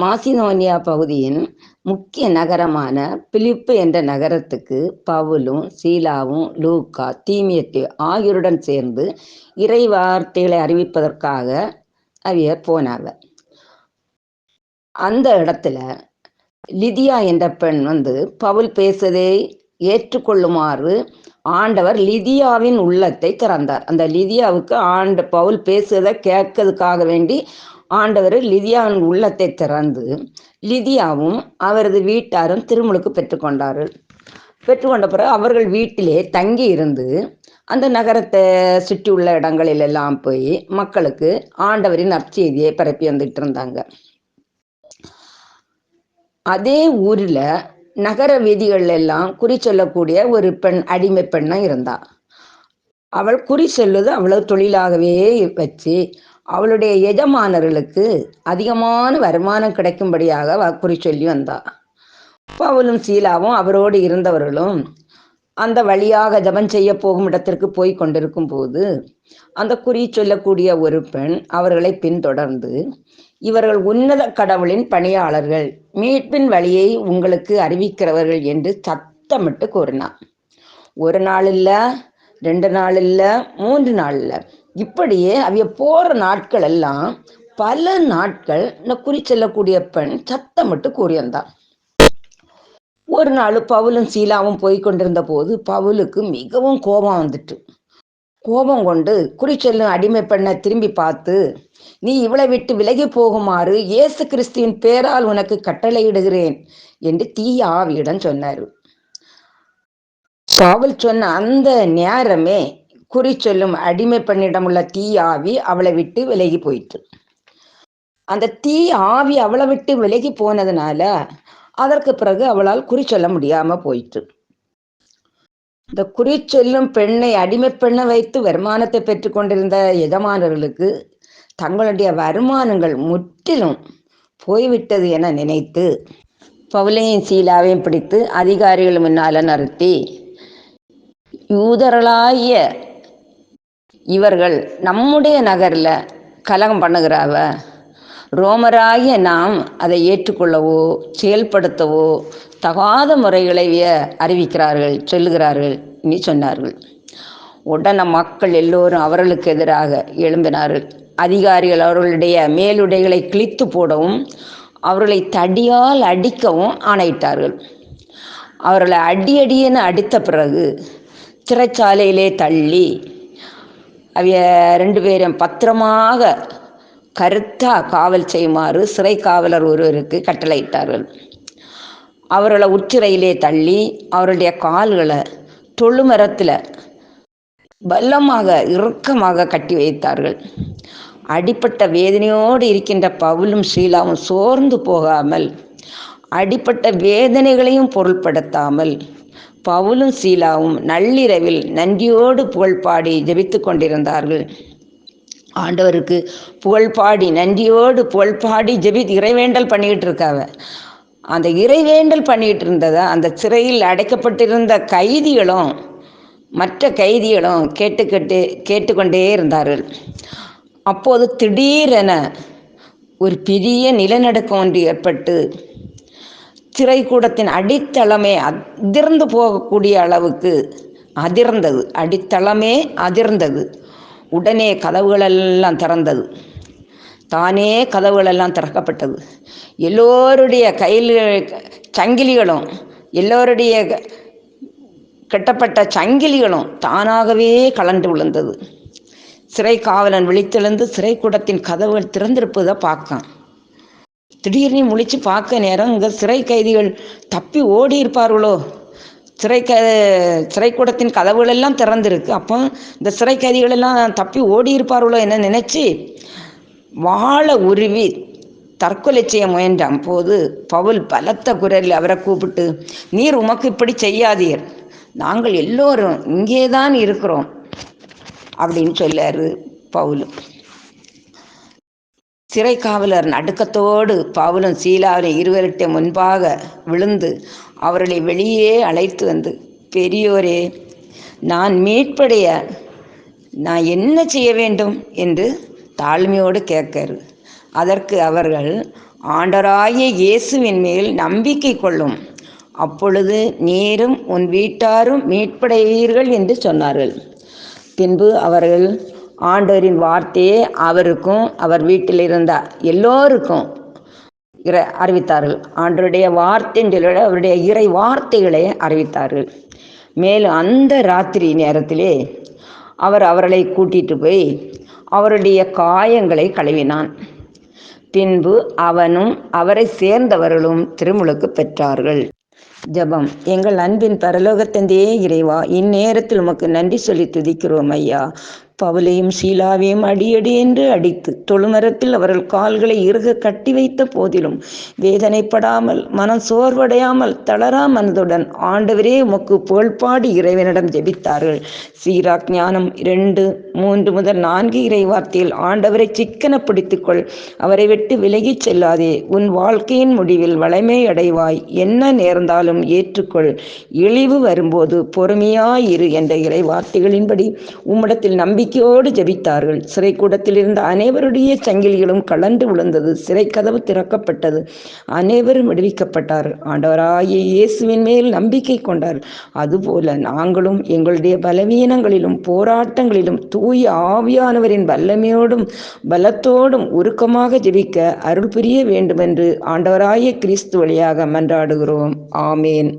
மாசினோனியா பகுதியின் முக்கிய நகரமான பிலிப்பு என்ற நகரத்துக்கு பவுலும் சீலாவும் லூக்கா தீமியத்து ஆகியோருடன் சேர்ந்து இறை வார்த்தைகளை அறிவிப்பதற்காக அவியர் போனாங்க. அந்த இடத்துல லிதியா என்ற பெண் வந்து பவுல் பேசுவதை ஏற்றுக்கொள்ளுமாறு ஆண்டவர் லிதியாவின் உள்ளத்தை திறந்தார். அந்த லிதியாவுக்கு ஆண்ட பவுல் பேசுவதை கேட்கறதுக்காக வேண்டி ஆண்டவர் லிதியாவின் உள்ளத்தை திறந்து லிதியாவும் அவரது வீட்டாரும் திருமுழுக்கு பெற்றுக்கொண்டார்கள். பெற்றுக்கொண்ட பிறகு அவர்கள் வீட்டிலே தங்கி இருந்து அந்த நகரத்தை சுற்றி உள்ள இடங்களில் எல்லாம் போய் மக்களுக்கு ஆண்டவரின் நற்செய்தியை பரப்பி வந்துட்டு இருந்தாங்க. அதே ஊரில் நகர வீதிகள் எல்லாம் குறி சொல்லக்கூடிய ஒரு பெண் அடிமை பெண்ணாக இருந்தா. அவள் குறி சொல்லுது அவ்வளவு தொழிலாகவே வச்சு அவளுடைய எஜமானர்களுக்கு அதிகமான வருமானம் கிடைக்கும்படியாக வாக்குறி குறி சொல்லி வந்தா. பவுலும் சீலாவும் அவரோடு இருந்தவர்களும் அந்த வழியாக ஜபம் செய்ய போகும் இடத்திற்கு போய் கொண்டிருக்கும் போது அந்த குறி சொல்லக்கூடிய ஒரு பெண் அவர்களை பின்தொடர்ந்து இவர்கள் உன்னத கடவுளின் பணியாளர்கள் மீட்பின் வழியை உங்களுக்கு அறிவிக்கிறவர்கள் என்று சத்தமிட்டு கூறினார் ஒரு நாள் இல்லை ரெண்டு நாள் இல்லை மூன்று நாள் இல்லை. இப்படியே அவைய போற நாட்கள் எல்லாம் பல நாட்கள் இந்த குறி செல்லக்கூடிய பெண் சத்தமிட்டு கூறியிருந்தான் ஒரு நாள் பவுலும் சீலாவும் போய் கொண்டிருந்த போது பவுலுக்கு மிகவும் கோபம் வந்துட்டு. கோபம் கொண்டு குறிச்சொல்லும் அடிமை பெண்ணை திரும்பி பார்த்து நீ இவளை விட்டு விலகி போகுமாறு இயேசு கிறிஸ்துவின் பேரால் உனக்கு கட்டளையிடுகிறேன் என்று தீய ஆவியிடம் சொன்னார். பவுல் சொன்ன அந்த நேரமே குறி சொல்லும் அடிமை பெண்ணிடம் உள்ள தீ ஆவி அவளை விட்டு விலகி போயிட்டு அந்த தீ ஆவி அவளை விட்டு விலகி போனதுனால அதற்கு பிறகு அவளால் குறி சொல்ல முடியாம போயிட்டு இந்த குறி சொல்லும் பெண்ணை அடிமை பெண்ணை வைத்து வருமானத்தை பெற்று கொண்டிருந்த எஜமானர்களுக்கு தங்களுடைய வருமானங்கள் முற்றிலும் போய்விட்டது என நினைத்து பவுலையும் சீலாவையும் பிடித்து அதிகாரிகள் முன்னால நிறுத்தி யூதர்களாகிய இவர்கள் நம்முடைய நகரில் கலகம் பண்ணுகிறாவ ரோமராகிய நாம் அதை ஏற்றுக்கொள்ளவோ செயல்படுத்தவோ தகாத முறைகளை அறிவிக்கிறார்கள் சொல்லுகிறார்கள் இனி சொன்னார்கள். உடனே மக்கள் எல்லோரும் அவர்களுக்கு எதிராக எழும்பினார்கள். அதிகாரிகள் அவர்களுடைய மேலுடைகளை கிழித்து போடவும் அவர்களை தடியால் அடிக்கவும் ஆணையிட்டார்கள். அவர்களை அடி அடித்த பிறகு சிறைச்சாலையிலே தள்ளி அவைய ரெண்டு பேரும் பத்திரமாக கருத்தா காவல் செய்யுமாறு சிறை காவலர் ஒருவருக்கு கட்டளையிட்டார்கள். அவர்களை உச்சிறையிலே தள்ளி அவருடைய கால்களை தொழுமரத்தில் பலமாக இறுக்கமாக கட்டி வைத்தார்கள். அடிப்பட்ட வேதனையோடு இருக்கின்ற பவுலும் ஷீலாவும் சோர்ந்து போகாமல் அடிப்பட்ட வேதனைகளையும் பொருள்படுத்தாமல் பவுலும் சீலாவும் நள்ளிரவில் நன்றியோடு புகழ்பாடி ஜெபித்து கொண்டிருந்தார்கள். ஆண்டவருக்கு புகழ்பாடி நன்றியோடு புகழ்பாடி ஜெபி இறைவேண்டல் பண்ணிக்கிட்டு இருக்காவ. அந்த இறைவேண்டல் பண்ணிகிட்டு இருந்ததை அந்த சிறையில் அடைக்கப்பட்டிருந்த கைதிகளும் மற்ற கைதிகளும் கேட்டுக்கிட்டு கேட்டுக்கொண்டே இருந்தார்கள். அப்போது திடீரென ஒரு பெரிய நிலநடுக்கம் ஒன்று ஏற்பட்டு திரைக்கூடத்தின் அடித்தளமே அதிர்ந்து போகக்கூடிய அளவுக்கு அதிர்ந்தது. அடித்தளமே அதிர்ந்தது. உடனே கதவுகளெல்லாம் திறந்தது. தானே கதவுகளெல்லாம் திறக்கப்பட்டது. எல்லோருடைய கையில் சங்கிலிகளும் எல்லோருடைய கட்டப்பட்ட சங்கிலிகளும் தானாகவே கலண்டு விழுந்தது. சிறை காவலன் விழித்தெழுந்து சிறைக்கூடத்தின் கதவுகள் திறந்திருப்பதை பார்க்கான். திடீர்னு முழிச்சு பார்க்க நேரம் இந்த சிறை கைதிகள் தப்பி ஓடி இருப்பார்களோ? சிறை க சிறைக்கூடத்தின் கதவுகள் எல்லாம் திறந்திருக்கு. அப்போ இந்த சிறை கைதிகள் எல்லாம் தப்பி ஓடி இருப்பார்களோ என்ன நினைச்சு வாழை உருவி தற்கொலை செய்ய முயன்றான். போது பவுல் பலத்த குரலில் அவரை கூப்பிட்டு நீர் உமக்கு இப்படி செய்யாதீர். நாங்கள் எல்லோரும் இங்கே தான் இருக்கிறோம். அப்படின்னு சொல்லாரு பவுலும் சிறை காவலர் நடுக்கத்தோடு பவுலும் சீலாவிலும் இருவர்கிட்ட முன்பாக விழுந்து அவர்களை வெளியே அழைத்து வந்து பெரியோரே நான் மீட்படைய நான் என்ன செய்ய வேண்டும்? என்று தாழ்மையோடு கேட்காரு. அதற்கு அவர்கள் ஆண்டராகிய இயேசுவின் மேல் நம்பிக்கை கொள்ளும். அப்பொழுது நீரும் உன் வீட்டாரும் மீட்படைவீர்கள் என்று சொன்னார்கள். பின்பு அவர்கள் ஆண்டவரின் வார்த்தையே அவருக்கும் அவர் வீட்டில் இருந்த எல்லோருக்கும் அறிவித்தார்கள். ஆண்டருடைய வார்த்தையின் அவருடைய இறை வார்த்தைகளை அறிவித்தார்கள். மேலும் அந்த ராத்திரி நேரத்திலே அவர் அவர்களை கூட்டிட்டு போய் அவருடைய காயங்களை கழுவினான். பின்பு அவனும் அவரை சேர்ந்தவர்களும் திருமுழுக்கு பெற்றார்கள். ஜெபம். எங்கள் அன்பின் பரலோகத்தந்தையே இறைவா இந்நேரத்தில் உமக்கு நன்றி சொல்லி துதிக்கிறோம் ஐயா. பவுலையும் சீலாவையும் அடியடி என்று அடித்து தொழுமரத்தில் அவர்கள் கால்களை இறுக கட்டி வைத்த போதிலும் வேதனைப்படாமல் மனம் சோர்வடையாமல் தளரா மனதுடன் ஆண்டவரே உமக்கு புகழ்பாடி இறைவனிடம் ஜெபித்தார்கள். சீராக் ஞானம் இரண்டு மூன்று முதல் நான்கு இறைவார்த்தையில் ஆண்டவரை சிக்கன பிடித்துக்கொள் அவரை விட்டு விலகிச் செல்லாதே. உன் வாழ்க்கையின் முடிவில் வளமை அடைவாய். என்ன நேர்ந்தாலும் வந்தாலும் ஏற்றுக்கொள். இழிவு வரும்போது பொறுமையாயிரு என்ற இறை வார்த்தைகளின்படி உம்மிடத்தில் நம்பிக்கையோடு ஜபித்தார்கள். சிறைக்கூடத்தில் இருந்த அனைவருடைய சங்கிலிகளும் கலந்து விழுந்தது. சிறை கதவு திறக்கப்பட்டது. அனைவரும் விடுவிக்கப்பட்டார். ஆண்டவராகிய இயேசுவின் மேல் நம்பிக்கை கொண்டார். அதுபோல நாங்களும் எங்களுடைய பலவீனங்களிலும் போராட்டங்களிலும் தூய ஆவியானவரின் வல்லமையோடும் பலத்தோடும் உருக்கமாக ஜெபிக்க அருள் புரிய வேண்டுமென்று ஆண்டவராய கிறிஸ்து வழியாக மன்றாடுகிறோம். ஆம் ஆமேன்